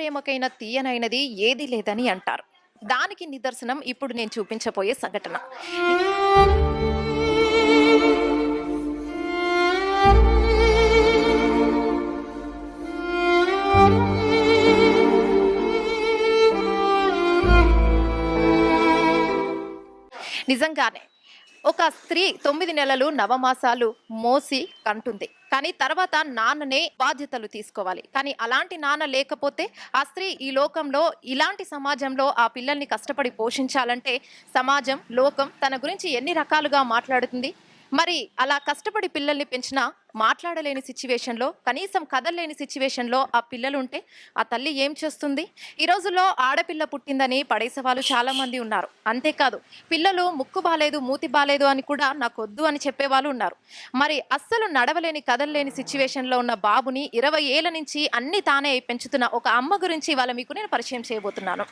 ప్రేమకైన తీయనైనది ఏదీ లేదని అంటారు. దానికి నిదర్శనం ఇప్పుడు నేను చూపించబోయే సంఘటన. నిజంగానే ఒక స్త్రీ తొమ్మిది నెలలు నవమాసాలు మోసి కంటుంది. కానీ తర్వాత నాన్ననే బాధ్యతలు తీసుకోవాలి. కానీ అలాంటి నాన్న లేకపోతే ఆ స్త్రీ ఈ లోకంలో ఇలాంటి సమాజంలో ఆ పిల్లల్ని కష్టపడి పోషించాలంటే సమాజం లోకం తన గురించి ఎన్ని రకాలుగా మాట్లాడుతుంది? మరి అలా కష్టపడి పిల్లల్ని పెంచినా మాట్లాడలేని సిచ్యువేషన్లో కనీసం కదలలేని సిచ్యువేషన్లో ఆ పిల్లలు ఉంటే ఆ తల్లి ఏం చేస్తుంది? ఈ రోజుల్లో ఆడపిల్ల పుట్టిందని పడేసే వాళ్ళు చాలామంది ఉన్నారు. అంతేకాదు పిల్లలు ముక్కు బాలేదు మూతి బాలేదు అని కూడా నాకు వద్దు అని చెప్పేవాళ్ళు ఉన్నారు. మరి అస్సలు నడవలేని కదలలేని సిచ్యువేషన్లో ఉన్న బాబుని ఇరవై ఏళ్ళ నుంచి అన్ని తానే పెంచుతున్న ఒక అమ్మ గురించి వాళ్ళ మీకు నేను పరిచయం చేయబోతున్నాను.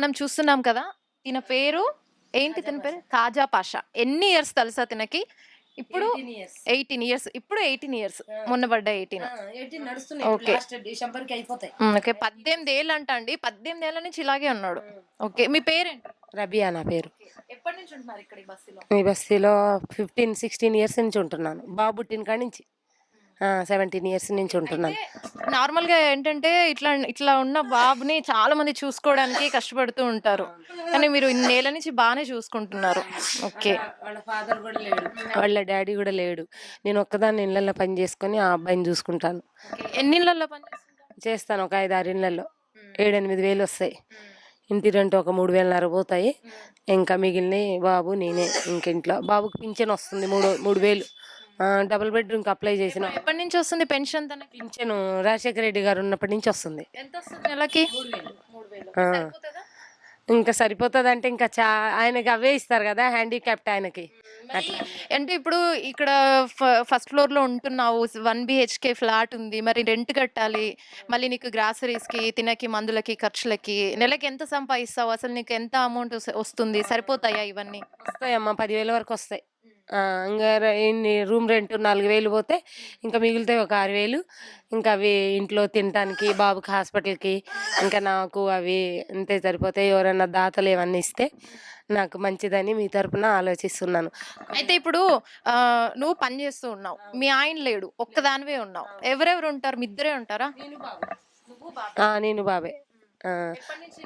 మనం చూస్తున్నాం కదా తిన పేరు ఏంటి తిన పేరు? కాజా పాషా. ఎన్ని ఇయర్స్ తెలుసా తినకి? ఇప్పుడు ఎయిటీన్ ఇయర్స్. ఇప్పుడు ఎయిటీన్ ఇయర్స్. మొన్న పడ్డ ఎయిటీన్. Okay. డిసెంబర్కి అయిపోతాయి. ఓకే. పద్దెనిమిది ఏళ్ళు అంట అండి. పద్దెనిమిది ఏళ్ళ నుంచి ఇలాగే ఉన్నాడు. ఓకే. మీ పేరేంటి? రబియా నా పేరు. ఎప్పటి నుంచి ఉంటున్నారు ఇక్కడ ఈ బస్సులో? ఈ బస్తీలో ఫిఫ్టీన్ సిక్స్టీన్ ఇయర్స్ నుంచి ఉంటున్నాను. బాబు పుట్టిన కాడి నుంచి. సెవెంటీన్ ఇయర్స్ నుంచి ఉంటున్నాను. నార్మల్గా ఏంటంటే ఇట్లా ఇట్లా ఉన్న బాబుని చాలా మంది చూసుకోవడానికి కష్టపడుతూ ఉంటారు. కానీ మీరు ఇన్నేళ్ళ నుంచి బాగానే చూసుకుంటున్నారు. ఓకే. వాళ్ళ ఫాదర్ కూడా లేడు. వాళ్ళ డాడీ కూడా లేడు. నేను ఒక్కదాన్ని ఇళ్ళల్లో పని చేసుకొని ఆ అబ్బాయిని చూసుకుంటాను. ఎన్ని ఇళ్ళల్లో పనిచేస్తుంటారు చేస్తాను ఒక ఐదు ఆరు ఇళ్ళల్లో. ఏడెనిమిది వేలు వస్తాయి. ఇంటి రెంట్ ఒక మూడు వేలన్నర పోతాయి. ఇంకా మిగిలిన బాబు నేనే ఇంక ఇంట్లో బాబుకి పింఛన్ వస్తుంది మూడు మూడు వేలు. డబుల్ బెడ్రూమ్కి అప్లై చేసిన. ఎప్పటి నుంచి వస్తుంది పెన్షన్ పింఛను రాజశేఖర రెడ్డి గారు ఉన్నప్పటి నుంచి వస్తుంది. ఎంత వస్తుంది నెలకి. ఇంకా సరిపోతుంది అంటే ఇంకా చా ఆయనకి అవే ఇస్తారు కదా హ్యాండిక్యాప్ట్ ఆయనకి. అట్లా అంటే ఇప్పుడు ఇక్కడ ఫస్ట్ ఫ్లోర్లో ఉంటున్నావు వన్ బిహెచ్కే ఫ్లాట్ ఉంది మరి రెంట్ కట్టాలి మళ్ళీ నీకు గ్రాసరీస్కి తినకి మందులకి ఖర్చులకి నెలకి ఎంత సంపాదిస్తావు? అసలు నీకు ఎంత అమౌంట్ వస్తుంది? సరిపోతాయా ఇవన్నీ? వస్తాయమ్మా పదివేల వరకు వస్తాయి. ఇంకా ఇన్ని రూమ్ రెంట్ నాలుగు వేలు పోతే ఇంకా మిగులుతాయి ఒక ఆరు వేలు ఇంకా అవి ఇంట్లో తినటానికి బాబుకి హాస్పిటల్కి ఇంకా నాకు అవి అంతే సరిపోతాయి. ఎవరైనా దాతలు ఏమన్నా ఇస్తే నాకు మంచిదని మీ తరపున ఆలోచిస్తున్నాను. అయితే ఇప్పుడు నువ్వు పని చేస్తూ ఉన్నావు. మీ ఆయన లేడు. ఒక్కదానివే ఉన్నావు. ఎవరెవరు ఉంటారు? మీ ఇద్దరే ఉంటారా? నేను బాబే.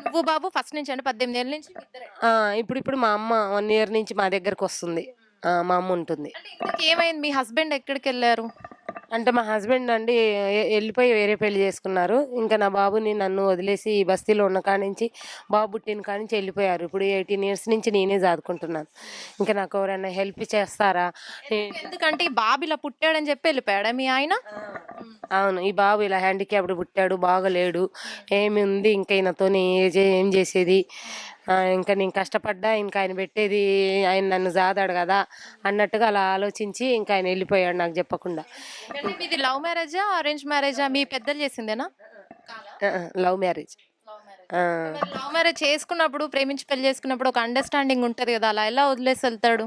నువ్వు బాబు. ఫస్ట్ నుంచి అంటే పద్దెనిమిది ఏళ్ళ నుంచి మీ ఇద్దరే. ఆ, ఇప్పుడు ఇప్పుడు మా అమ్మ వన్ ఇయర్ నుంచి మా దగ్గరకు వస్తుంది. ఆ, మా అమ్మ ఉంటుంది. అంటే ఇంతకీ ఏమైంది మీ హస్బెండ్ ఎక్కడికి వెళ్ళారు అంటే మా హస్బెండ్ అండి ఎ- వెళ్ళిపోయి వేరే పెళ్ళి చేసుకున్నారు. ఇంకా నా బాబుని నన్ను వదిలేసి ఈ బస్తీలో ఉన్న కాడి నుంచి బాబు పుట్టిన కాడి నుంచి వెళ్ళిపోయారు ఇప్పుడు ఎయిటీన్ ఇయర్స్ నుంచి నేనే చదువుకుంటున్నాను ఇంకా నాకు ఎవరైనా హెల్ప్ చేస్తారా? నే- ఎందుకంటే ఈ బాబు ఇలా పుట్టాడని చెప్పి వెళ్ళిపోయాడా మీ ఆయన? అవును. ఈ బాబు ఇలా హ్యాండిక్యాప్డ్ పుట్టాడు బాగలేడు. ఏమి ఉంది ఇంకా ఈయనతో ఏం చేసేది? ఇంకా నేను కష్టపడ్డా ఇంకా ఆయన పెట్టేది ఆయన నన్ను జాదాడు కదా అన్నట్టుగా అలా ఆలోచించి ఇంకా ఆయన వెళ్ళిపోయాడు నాకు చెప్పకుండా. మీది లవ్ మ్యారేజా అరేంజ్ మ్యారేజా? మీ పెద్దలు చేసిందేనా? Love marriage. లవ్ మ్యారేజ్ చేసుకున్నప్పుడు ప్రేమించి పెళ్ళి చేసుకున్నప్పుడు ఒక అండర్స్టాండింగ్ ఉంటది కదా అలా ఎలా వదిలేసి వెళ్తాడు?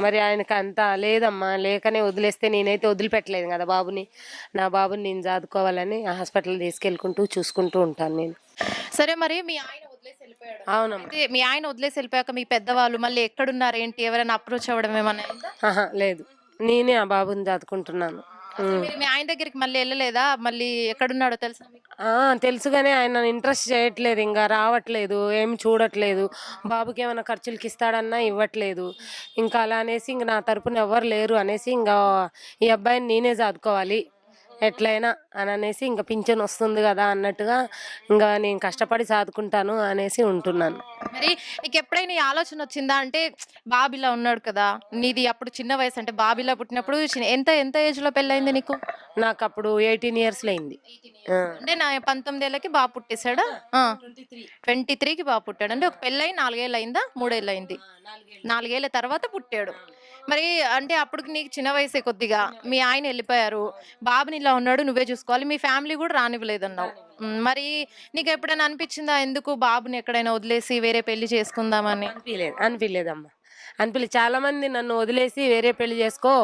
మరి ఆయనకి అంత లేదమ్మా లేకనే వదిలేస్తే నేనైతే వదిలిపెట్టలేదు కదా బాబుని. నా బాబుని నేను చదువుకోవాలని హాస్పిటల్ తీసుకెళ్ళుకుంటూ చూసుకుంటూ ఉంటాను నేను. సరే మరి మీ ఆయన అవునమ్మా. అయితే మీ ఆయన వదిలేసి వెళ్ళిపోయాక మీ పెద్దవాళ్ళు మళ్ళీ ఎక్కడున్నారు ఏంటి ఎవరైనా అప్రోచ్ అవ్వడం ఏమన్నా అయిందా? ఆహా, లేదు. నేనే ఆ బాబుని చదువుకుంటున్నాను ఉమ్. మీరు మీ ఆయన దగ్గరికి మళ్ళీ వెళ్ళలేదా? మళ్ళీ ఎక్కడున్నాడో తెలుసా మీకు? ఆ, తెలుసుగానే ఆయన ఇంట్రెస్ట్ చేయట్లేదు ఇంకా రావట్లేదు ఏమి చూడట్లేదు. బాబుకి ఏమైనా ఖర్చులకి ఇస్తాడన్నా ఇవ్వట్లేదు. ఇంకా అలా అనేసి ఇంక నా తరపున ఎవ్వరు లేరు అనేసి ఇంకా ఈ అబ్బాయిని నేనే చదువుకోవాలి ఎట్లయినా అని అనేసి ఇంకా పింఛన్ వస్తుంది కదా అన్నట్టుగా ఇంకా నేను కష్టపడి చదువుకుంటాను అనేసి ఉంటున్నాను. మరి నీకు ఎప్పుడైనా ఈ ఆలోచన వచ్చిందా? అంటే బాబిలా ఉన్నాడు కదా నీది అప్పుడు చిన్న వయసు అంటే బాబిలా పుట్టినప్పుడు చిన్న- ఎంత ఎంత ఏజ్లో పెళ్ళైంది నీకు? నాకు అప్పుడు ఎయిటీన్ ఇయర్స్లో అయింది. అంటే నా పంతొమ్మిది ఏళ్ళకి బాబు పుట్టేశాడా? ట్వంటీ త్రీకి బాబు పుట్టాడు. అంటే ఒక పెళ్ళై నాలుగేళ్ళు అయిందా? మూడేళ్ళు అయింది. నాలుగేళ్ళ తర్వాత పుట్టాడు. మరి అంటే అప్పుడు నీకు చిన్న వయసే కొద్దిగా. మీ ఆయన వెళ్ళిపోయారు. బాబుని ఇలా ఉన్నాడు నువ్వే చూసుకోవాలి. మీ ఫ్యామిలీ కూడా రానివ్వలేదన్నావు. మరి నీకు ఎప్పుడైనా అనిపించిందా? ఎందుకు బాబుని ఎక్కడైనా వదిలేసి వేరే పెళ్ళి చేసుకుందామని? అనిపించలేదు అనిపించలేదమ్మా అనిపించి చాలామంది నన్ను వదిలేసి వేరే పెళ్ళి చేసుకో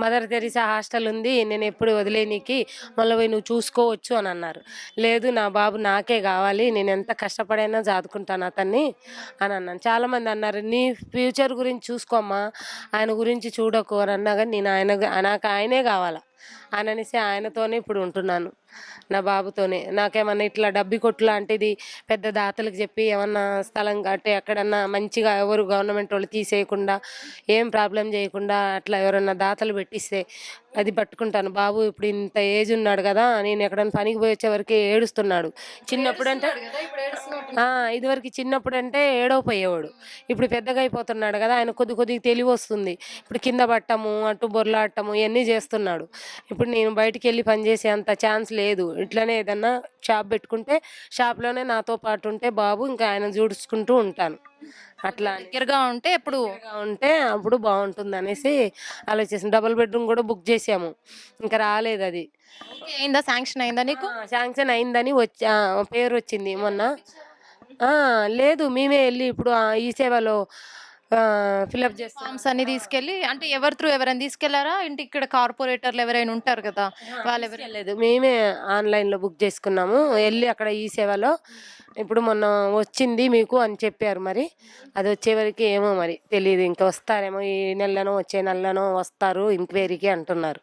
మదర్ తెరిసా హాస్టల్ ఉంది నేను ఎప్పుడు వదిలేనికి మళ్ళీ పోయి నువ్వు చూసుకోవచ్చు అని అన్నారు. లేదు నా బాబు నాకే కావాలి నేను ఎంత కష్టపడైనా చదువుకుంటాను అతన్ని అని అన్నాను. చాలామంది అన్నారు నీ ఫ్యూచర్ గురించి చూసుకోమ్మా ఆయన గురించి చూడకు అని అన్నా కానీ నేను ఆయన నాకు ఆయనే కావాలా అని అనేసి ఆయనతోనే ఇప్పుడు ఉంటున్నాను. నా బాబుతోనే. నాకేమన్నా ఇట్లా డబ్బి కొట్టు లాంటిది పెద్ద దాతలకు చెప్పి ఏమన్నా స్థలం కట్టి ఎక్కడన్నా మంచిగా ఎవరు గవర్నమెంట్ వాళ్ళు తీసేయకుండా ఏం ప్రాబ్లం చేయకుండా అట్లా ఎవరన్నా దాతలు పెట్టిస్తే అది పట్టుకుంటాను. బాబు ఇప్పుడు ఇంత ఏజ్ ఉన్నాడు కదా నేను ఎక్కడన్నా పనికి పోయి వచ్చే వరకు ఏడుస్తున్నాడు. చిన్నప్పుడు అంటే ఆ, ఇదివరకు చిన్నప్పుడు అంటే ఏడవపోయేవాడు. ఇప్పుడు పెద్దగా అయిపోతున్నాడు కదా ఆయన కొద్ది కొద్దిగా తెలివి వస్తుంది. ఇప్పుడు కింద పట్టము అటు బొర్లాడటము ఇవన్నీ చేస్తున్నాడు. ఇప్పుడు నేను బయటికి వెళ్ళి పనిచేసే అంత ఛాన్స్ లేదు ఇట్లనే ఏదన్నా షాప్ పెట్టుకుంటే షాప్లోనే నాతో పాటు ఉంటే బాబు ఇంకా ఆయన చూడుచుకుంటూ ఉంటాను. అట్లా. దగ్గరగా ఉంటే ఎప్పుడు? ఉంటే అప్పుడు బాగుంటుంది అనేసి ఆలోచిస్తాం డబుల్ బెడ్రూమ్ కూడా బుక్ చేసాము. ఇంకా రాలేదు అది. అయిందా? శాంక్షన్ అయిందా నీకు? శాంక్షన్ అయిందని వచ్చి పేరు వచ్చింది మొన్న. లేదు మేమే వెళ్ళి ఇప్పుడు ఈ సేవలో ఫిల్అప్ చేస్తాం ఫామ్స్ అన్ని తీసుకెళ్ళి అంటే ఎవరి త్రూ ఎవరైనా తీసుకెళ్ళారా? ఇంటి ఇక్కడ కార్పొరేటర్లు ఎవరైనా ఉంటారు కదా వాళ్ళు ఎవరు? లేదు మేమే ఆన్లైన్లో బుక్ చేసుకున్నాము. వెళ్ళి అక్కడ ఈ సేవలో ఇప్పుడు మొన్న వచ్చింది మీకు అని చెప్పారు మరి. అది వచ్చే వరకు ఏమో మరి తెలియదు. ఇంకా వస్తారేమో ఈ నెలలోనో వచ్చే నెలలోనో వస్తారు ఎంక్వైరీకి అంటున్నారు.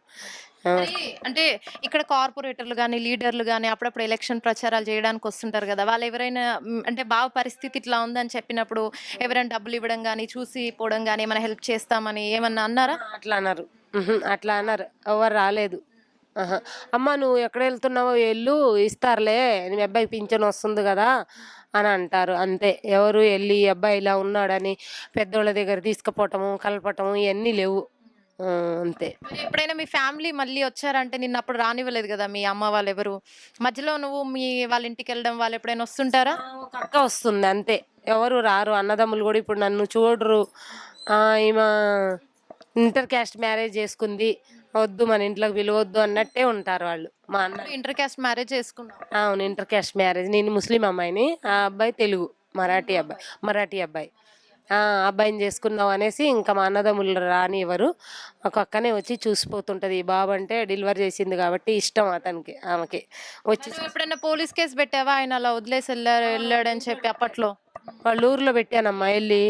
అంటే ఇక్కడ కార్పొరేటర్లు కానీ లీడర్లు కానీ అప్పుడప్పుడు ఎలక్షన్ ప్రచారాలు చేయడానికి వస్తుంటారు కదా. వాళ్ళు ఎవరైనా అంటే బాగా పరిస్థితి ఇట్లా ఉందని చెప్పినప్పుడు ఎవరైనా డబ్బులు ఇవ్వడం కానీ చూసి పోవడం కానీ ఏమైనా హెల్ప్ చేస్తామని ఏమన్నా అన్నారా? అట్లా అన్నారు. అట్లా అన్నారు. ఎవరు రాలేదు. ఆహా. అమ్మ నువ్వు ఎక్కడ వెళ్తున్నావో వెళ్ళు ఇస్తారులే నీ అబ్బాయి పింఛన్ వస్తుంది కదా అని అంటారు. అంతే. ఎవరు వెళ్ళి "ఈ అబ్బాయి ఇలా ఉన్నాడని పెద్దోళ్ళ దగ్గర తీసుకుపోవటము కలపటము ఇవన్నీ లేవు. ఆ, అంతే. మరి ఎప్పుడైనా మీ ఫ్యామిలీ మళ్ళీ వచ్చారంటే నిన్న అప్పుడు రానివ్వలేదు కదా మీ అమ్మ వాళ్ళు ఎవరు మధ్యలో నువ్వు మీ వాళ్ళ ఇంటికి వెళ్ళడం వాళ్ళు ఎప్పుడైనా వస్తుంటారా? ఆ, ఒక అక్క వస్తుంది అంతే. ఎవరు రారు అన్నదమ్ములు కూడా ఇప్పుడు నన్ను చూడరు. ఆ, ఈమె ఇంటర్ క్యాస్ట్ మ్యారేజ్ చేసుకుంది. వద్దు మన ఇంట్లోకి పిలవద్దు అన్నట్టే ఉంటారు వాళ్ళు. మా అన్న ఇంటర్ క్యాస్ట్ మ్యారేజ్ చేసుకున్నావు. అవును ఇంటర్ క్యాస్ట్ మ్యారేజ్. నేను ముస్లిం అమ్మాయిని ఆ అబ్బాయి తెలుగు మరాఠీ అబ్బాయి. మరాఠీ అబ్బాయి. అబ్బాయిని చేసుకున్నాం అనేసి ఇంకా మా అన్నదమ్ములు రాని ఎవరు ఒక అక్కనే వచ్చి చూసిపోతుంటది. ఈ బాబు అంటే డెలివరీ చేసింది కాబట్టి ఇష్టం అతనికి ఆమెకి. వచ్చి ఎప్పుడైనా పోలీస్ కేసు పెట్టావా? ఆయన అలా వదిలేసి వెళ్ళారు వెళ్ళాడని చెప్పి అప్పట్లో? వాళ్ళ ఊర్లో పెట్టానమ్మా. వెళ్ళి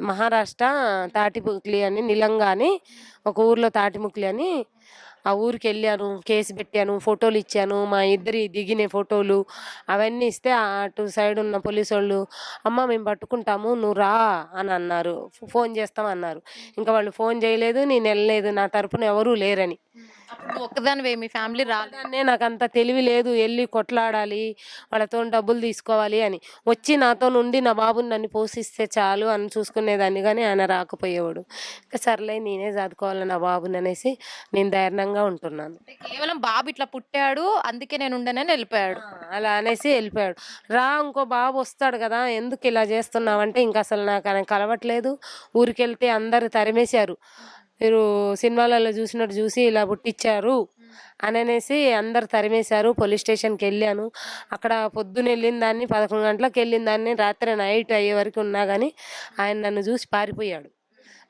మహారాష్ట్ర తాటిముక్లి అని నిలంగా అని ఒక ఊర్లో తాటిముక్లి అని ఆ ఊరికి వెళ్ళాను కేసు పెట్టాను ఫోటోలు ఇచ్చాను మా ఇద్దరి దిగిన ఫోటోలు అవన్నీ ఇస్తే అటు సైడ్ ఉన్న పోలీసు వాళ్ళు అమ్మ మేము పట్టుకుంటాము నువ్వు రా అని అన్నారు. ఫోన్ చేస్తాం అన్నారు ఇంకా వాళ్ళు ఫోన్ చేయలేదు నేను వెళ్ళలేదు నా తరపున ఎవరూ లేరని. అప్పుడు ఒక్కదానివే మీ ఫ్యామిలీ రాలేదు దాన్నే నాకు అంత తెలివి లేదు వెళ్ళి కొట్లాడాలి వాళ్ళతో డబ్బులు తీసుకోవాలి అని. వచ్చి నాతో నుండి నా బాబుని నన్ను పోషిస్తే చాలు అని చూసుకునేదాన్ని కానీ ఆయన రాకపోయేవాడు. ఇంకా సర్లే నేనే చదువుకోవాలి నా బాబుని అనేసి నేను ధైర్యంగా ఉంటున్నాను. కేవలం బాబు ఇట్లా పుట్టాడు అందుకే నేను ఉండనని వెళ్ళిపోయాడు. అలా అనేసి వెళ్ళిపోయాడు. రా ఇంకో బాబు వస్తాడు కదా ఎందుకు ఇలా చేస్తున్నావంటే ఇంకా అసలు నాకు ఆయన కలవట్లేదు ఊరికి వెళ్తే అందరు తరిమేశారు. మీరు సినిమాలలో చూసినట్టు చూసి ఇలా పుట్టించారు అని అనేసి అందరు తరిమేశారు. పోలీస్ స్టేషన్కి వెళ్ళాను. అక్కడ పొద్దున వెళ్ళిన దాన్ని పదకొండు గంటలకు వెళ్ళిన దాన్ని రాత్రి నైట్ అయ్యే వరకు ఉన్నా కానీ ఆయన నన్ను చూసి పారిపోయాడు.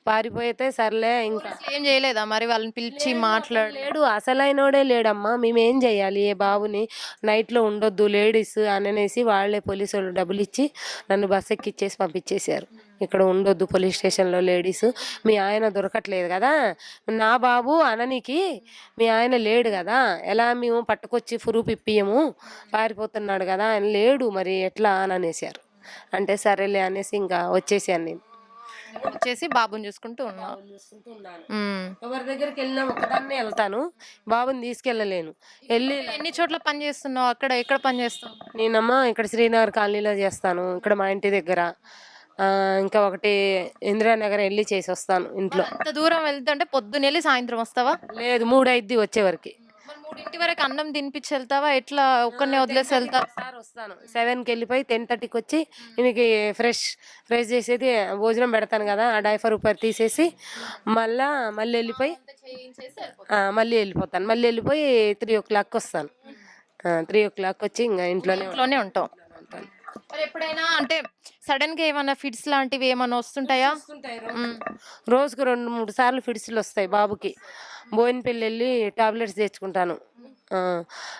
పారిపోతే సర్లే ఇంకా. ఏం చేయలేదా మరి వాళ్ళని పిలిచి మాట్లాడి? లేడు అసలైనోడే లేడమ్మా మేము ఏం చేయాలి? ఏ బాబుని నైట్లో ఉండొద్దు లేడీస్ అని అనేసి వాళ్ళే పోలీసు వాళ్ళు డబ్బులు ఇచ్చి నన్ను బస్ ఎక్కిచ్చేసి పంపించేశారు. ఇక్కడ ఉండొద్దు పోలీస్ స్టేషన్లో లేడీస్. మీ ఆయన దొరకట్లేదు కదా? నా బాబు అననికి మీ ఆయన లేడు కదా? ఎలా మేము పట్టుకొచ్చి ఫురూపు ఇప్పియము? పారిపోతున్నాడు కదా? ఆయన లేడు మరి ఎట్లా అని అనేసారు అంటే సరేలే అనేసి ఇంకా వచ్చేసాను నేను. వచ్చేసి బాబుని చూసుకుంటూ ఉన్నావు ఉమ్. ఎవరి దగ్గరికి వెళ్ళినా ఒకదాన్నే వెళ్తాను. బాబుని తీసుకెళ్ళలేను. వెళ్ళి ఎన్ని చోట్ల పని చేస్తున్నావు? అక్కడ ఎక్కడ పని చేస్తావు? నేనమ్మా ఇక్కడ శ్రీనగర్ కాలనీలో చేస్తాను. ఇక్కడ మా ఇంటి దగ్గర. ఆ, ఇంకా ఒకటి ఇందిరానగర్ వెళ్ళి చేసి వస్తాను ఇంట్లో. అంత దూరం వెళ్తుంటే పొద్దున్న వెళ్ళి సాయంత్రం వస్తావా? లేదు మూడు మరి మూడు మూడింటి వరకు అన్నం తినిపించి వెళ్తావా ఎట్లా ఒక్కరినే వదిలేసి వెళ్తా ఒకసారి వస్తాను. సెవెన్కి వెళ్ళిపోయి టెన్ థర్టీకి వచ్చి ఈయనకి ఫ్రెష్ ఫ్రెష్ చేసేది భోజనం పెడతాను కదా ఆ డైఫర్ ఉపర్ తీసేసి మళ్ళా మళ్ళీ వెళ్ళిపోయి ఆ, మళ్ళీ వెళ్ళిపోతాను. మళ్ళీ వెళ్ళిపోయి త్రీ ఓ క్లాక్ వస్తాను. త్రీ ఓ క్లాక్ వచ్చి ఇంకా ఇంట్లోనే ఇంట్లోనే ఉంటాం ఉంటాను మరి ఎప్పుడైనా అంటే సడన్గా ఏమైనా ఫిట్స్ లాంటివి ఏమైనా వస్తుంటాయా. రోజుకు రెండు మూడు సార్లు ఫిడ్స్లు వస్తాయి బాబుకి. బోయినపల్లి వెళ్ళి టాబ్లెట్స్ తెచ్చుకుంటాను.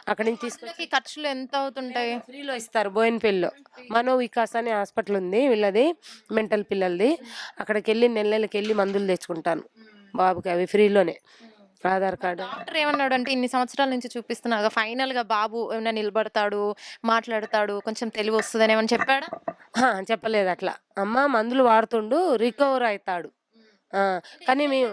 అక్కడి నుంచి తీసుకొచ్చి ఖర్చులు ఎంత అవుతుంటాయి? ఫ్రీలో ఇస్తారు బోయినపల్లిలో మనో వికాస్ అనే హాస్పిటల్ ఉంది వీళ్ళది మెంటల్ పిల్లలది. అక్కడికి వెళ్ళి నెల నెలకి వెళ్ళి మందులు తెచ్చుకుంటాను బాబుకి అవి ఫ్రీలోనే. ఆధార్ కార్డు. డాక్టర్ ఏమన్నాడు అంటే ఇన్ని సంవత్సరాల నుంచి చూపిస్తున్నా ఫైనల్గా బాబు ఏమైనా నిలబడతాడు మాట్లాడతాడు కొంచెం తెలివి వస్తుందని ఏమైనా చెప్పాడా? చెప్పలేదు అట్లా. అమ్మ మందులు వాడుతుండు రికవర్ అవుతాడు. కానీ మేము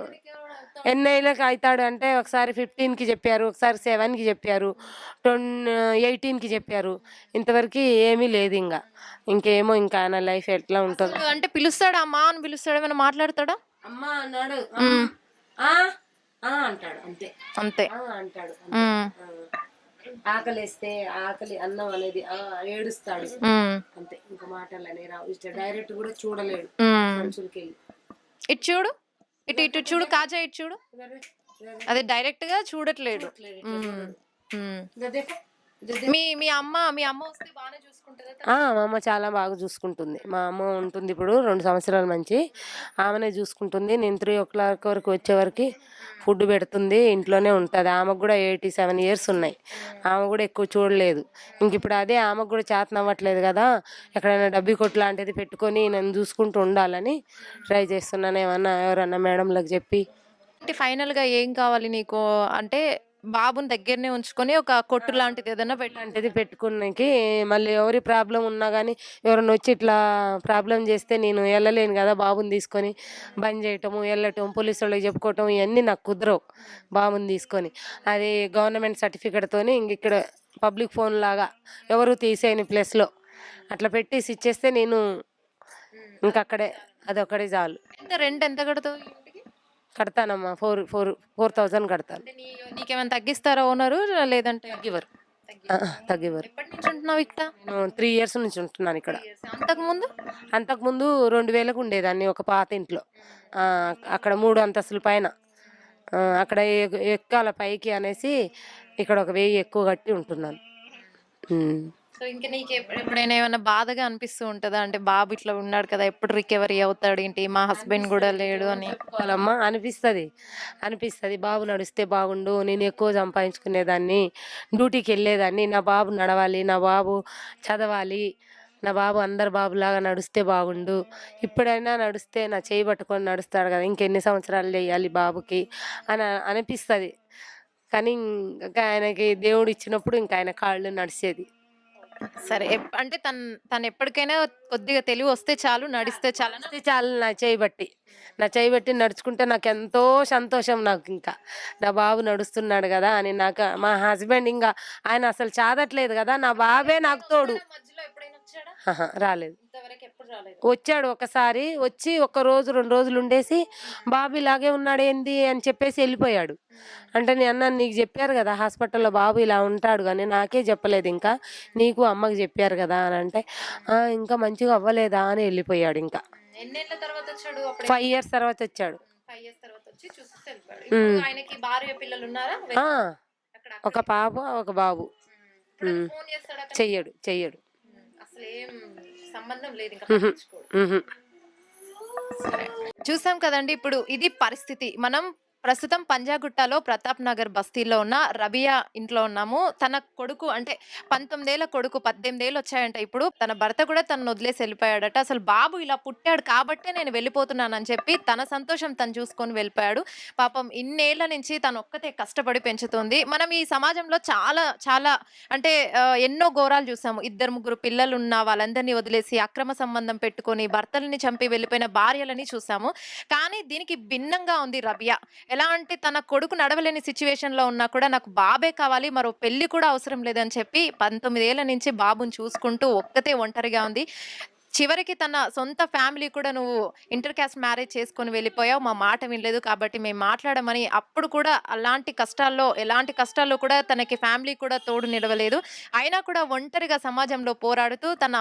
ఎన్ఐలకు అవుతాడు అంటే ఒకసారి ఫిఫ్టీన్కి చెప్పారు ఒకసారి సెవెన్కి చెప్పారు ట్వం ఎయిటీన్కి చెప్పారు. ఇంతవరకు ఏమీ లేదు ఇంకా ఇంకేమో ఇంకా ఆయన లైఫ్ ఎట్లా ఉంటుంది. అంటే పిలుస్తాడా అమ్మా అని పిలుస్తాడా ఏమైనా మాట్లాడతాడా? అమ్మ అన్నాడు. అంటాడు అంతే. అంతే. అంటాడు. ఆకలిస్తే ఆకలి అన్నం అనేది ఏడుస్తాడు. అంతే. ఇంకా మాటలు అనేవి రావు. ఇష్టం డైరెక్ట్ కూడా చూడలేడు. మనుషులకి. వెళ్ళి ఇటు చూడు. ఇటు ఇటు చూడు కాజా ఇటు చూడు. అది డైరెక్ట్గా చూడట్లేడు. మీ మీ అమ్మ మీ అమ్మ వస్తే బాగానే చూసుకుంటుందా మా అమ్మ చాలా బాగా చూసుకుంటుంది. మా అమ్మ ఉంటుంది ఇప్పుడు రెండు సంవత్సరాల నుంచి. ఆమెనే చూసుకుంటుంది. నేను త్రీ ఓ క్లాక్ వరకు వచ్చే వరకు ఫుడ్ పెడుతుంది. ఇంట్లోనే ఉంటుంది. ఆమెకు కూడా ఎయిటీ సెవెన్ ఇయర్స్ ఉన్నాయి. ఆమె కూడా ఎక్కువ చూడలేదు. ఇంక ఇప్పుడు అదే ఆమెకు కూడా చేతన అవ్వట్లేదు కదా. ఎక్కడైనా డబ్బీ కొట్టు లాంటిది పెట్టుకొని నన్ను చూసుకుంటూ ఉండాలని ట్రై చేస్తున్నాను. ఏమన్నా ఎవరన్నా మేడంలకు చెప్పి. అంటే ఫైనల్గా ఏం కావాలి నీకు? అంటే బాబుని దగ్గరనే ఉంచుకొని ఒక కొట్టు లాంటిది ఏదైనా పెట్టండి అలాంటిది పెట్టుకున్నాకి మళ్ళీ ఎవరి ప్రాబ్లం ఉన్నా కానీ ఎవరైనా వచ్చి ఇట్లా ప్రాబ్లం చేస్తే నేను వెళ్ళలేను కదా బాబుని తీసుకొని బంద్ చేయటము వెళ్ళటం పోలీసు వాళ్ళకి చెప్పుకోవటం ఇవన్నీ నాకు కుదరవు బాబుని తీసుకొని. అది గవర్నమెంట్ సర్టిఫికెట్తోని ఇంక ఇక్కడ పబ్లిక్ ఫోన్ లాగా ఎవరు తీసేయని ప్లేస్లో అట్లా పెట్టేసి ఇచ్చేస్తే నేను ఇంక అక్కడే అదొక్కడే చాలు. ఎంత రెంట్ ఎంత ఇంటికి కడతానమ్మా. ఫోర్ ఫోర్ ఫోర్ థౌజండ్ కడతాను. నీకేమైనా తగ్గిస్తారా ఓనరు లేదంటే తగ్గివ్వరు ఆ, తగ్గివ్వరు. ఎప్పటి నుంచి ఉంటున్నావు ఇక్కడ నేను త్రీ ఇయర్స్ నుంచి ఉంటున్నాను ఇక్కడ. అంతకు ముందు అంతకుముందు? రెండు వేలకు ఉండేదాన్ని ఒక పాత ఇంట్లో. అక్కడ మూడు అంతస్తుల పైన. అక్కడ ఎక్కాల పైకి అనేసి ఇక్కడ ఒక వెయ్యి ఎక్కువ కట్టి ఉంటున్నాను. సో ఇంకా నీకు ఎప్పుడు- ఎప్పుడైనా ఏమైనా బాధగా అనిపిస్తూ ఉంటుందా? అంటే బాబు ఇట్లా ఉన్నాడు కదా ఎప్పుడు రికవరీ అవుతాడు ఏంటి? మా హస్బెండ్ కూడా లేడు అని. చెప్పుకోవాలమ్మా అనిపిస్తుంది. అనిపిస్తుంది. బాబు నడిస్తే బాగుండు నేను ఎక్కువ సంపాదించుకునేదాన్ని డ్యూటీకి వెళ్ళేదాన్ని నా బాబు నడవాలి నా బాబు చదవాలి నా బాబు అందరు బాబులాగా నడిస్తే బాగుండు. ఇప్పుడైనా నడిస్తే నా చేయి పట్టుకొని నడుస్తాడు కదా ఇంకెన్ని సంవత్సరాలు చేయాలి బాబుకి? అని అనిపిస్తుంది. కానీ ఇంకా ఆయనకి దేవుడు ఇచ్చినప్పుడు ఇంకా ఆయన కాళ్ళు నడిచేది. సరే ఎప్- అంటే తను తను ఎప్పటికైనా కొద్దిగా తెలివి వస్తే చాలు నడిస్తే చాలు. నడిస్తే చాలు నా చేయి బట్టి. నా చేయి బట్టి నడుచుకుంటే నాకు ఎంతో సంతోషం నాకు ఇంకా నా బాబు నడుస్తున్నాడు కదా అని నాకు మా హస్బెండ్ ఇంకా ఆయన అసలు చాదట్లేదు కదా నా బాబే నాకు తోడు. మధ్యలో ఎప్పుడైనా రాలేదు. వచ్చాడు ఒకసారి వచ్చి ఒక రోజు రెండు రోజులు ఉండేసి బాబు ఇలాగే ఉన్నాడు ఏంది? అని చెప్పేసి వెళ్ళిపోయాడు. అంటే నేను అన్నాను నీకు చెప్పారు కదా హాస్పిటల్లో బాబు ఇలా ఉంటాడు కానీ నాకే చెప్పలేదు ఇంకా. నీకు అమ్మకి చెప్పారు కదా అని అంటే "ఆ, ఇంకా మంచిగా అవ్వలేదా? అని వెళ్ళిపోయాడు ఇంకా. ఫైవ్ ఇయర్స్ తర్వాత వచ్చాడు. ఒక పాప ఒక బాబు. చెయ్యడు చెయ్యడు. అసలు ఏం సంబంధం లేదు ఇంకా. పట్టించుకోడు. చూసాం కదండి ఇప్పుడు ఇది పరిస్థితి మనం ప్రస్తుతం పంజాగుట్టలో ప్రతాప్ నగర్ బస్తీలో ఉన్న రబియా ఇంట్లో ఉన్నాము. తన కొడుకు అంటే పంతొమ్మిదేళ్ళ కొడుకు పద్దెనిమిదేళ్ళు వచ్చాయంట ఇప్పుడు. తన భర్త కూడా తను వదిలేసి వెళ్ళిపోయాడట. అసలు బాబు ఇలా పుట్టాడు కాబట్టే నేను వెళ్ళిపోతున్నానని చెప్పి తన సంతోషం తను చూసుకొని వెళ్ళిపోయాడు. పాపం ఇన్నేళ్ళ నుంచి తను ఒక్కతే కష్టపడి పెంచుతుంది. మనం ఈ సమాజంలో చాలా చాలా అంటే ఎన్నో ఘోరాలు చూసాము. ఇద్దరు ముగ్గురు పిల్లలు ఉన్న వాళ్ళందరినీ వదిలేసి అక్రమ సంబంధం పెట్టుకొని భర్తలని చంపి వెళ్ళిపోయిన భార్యలని చూసాము. కానీ దీనికి భిన్నంగా ఉంది రబియా. ఎలా అంటే తన కొడుకు నడవలేని సిచ్యువేషన్లో ఉన్నా కూడా నాకు బాబే కావాలి మరో పెళ్ళి కూడా అవసరం లేదని చెప్పి పంతొమ్మిదేళ్ళ నుంచి బాబుని చూసుకుంటూ ఒక్కతే ఒంటరిగా ఉంది. చివరికి తన సొంత ఫ్యామిలీ కూడా నువ్వు ఇంటర్ క్యాస్ట్ మ్యారేజ్ చేసుకొని వెళ్ళిపోయావు. మా మాట వినలేదు కాబట్టి మేము మాట్లాడమని అప్పుడు కూడా అలాంటి కష్టాల్లో ఎలాంటి కష్టాల్లో కూడా తనకి ఫ్యామిలీ కూడా తోడు నిలవలేదు. అయినా కూడా ఒంటరిగా సమాజంలో పోరాడుతూ తన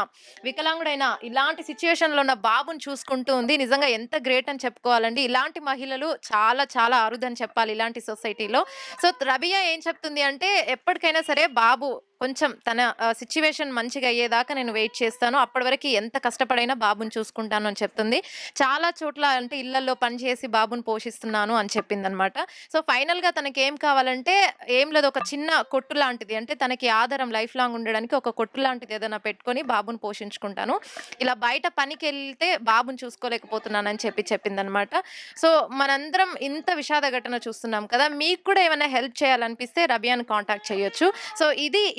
వికలాంగుడైన ఇలాంటి సిచ్యువేషన్లో ఉన్న బాబుని చూసుకుంటూ ఉంది. నిజంగా ఎంత గ్రేట్ అని చెప్పుకోవాలండి. ఇలాంటి మహిళలు చాలా చాలా అరుదని చెప్పాలి ఇలాంటి సొసైటీలో. సో రబియా ఏం చెప్తుంది అంటే ఎప్పటికైనా సరే బాబు కొంచెం తన సిచ్యువేషన్ మంచిగా అయ్యేదాకా నేను వెయిట్ చేస్తాను. అప్పటి వరకు ఎంత కష్టపడైనా బాబుని చూసుకుంటాను అని చెప్తుంది. చాలా చోట్ల అంటే ఇళ్ళలో పనిచేసి బాబుని పోషిస్తున్నాను అని చెప్పింది అనమాట సో ఫైనల్గా తనకి ఏం కావాలంటే ఏం లేదు ఒక చిన్న కొట్టు లాంటిది. అంటే తనకి ఆధారం లైఫ్ లాంగ్ ఉండడానికి ఒక కొట్టు లాంటిది ఏదైనా పెట్టుకొని బాబుని పోషించుకుంటాను. ఇలా బయట పనికి వెళ్తే బాబుని చూసుకోలేకపోతున్నానని చెప్పి చెప్పిందనమాట. సో మనందరం ఇంత విషాద ఘటన చూస్తున్నాం కదా మీకు కూడా ఏమైనా హెల్ప్ చేయాలనిపిస్తే రబియాన్ కాంటాక్ట్ చేయొచ్చు. సో ఇది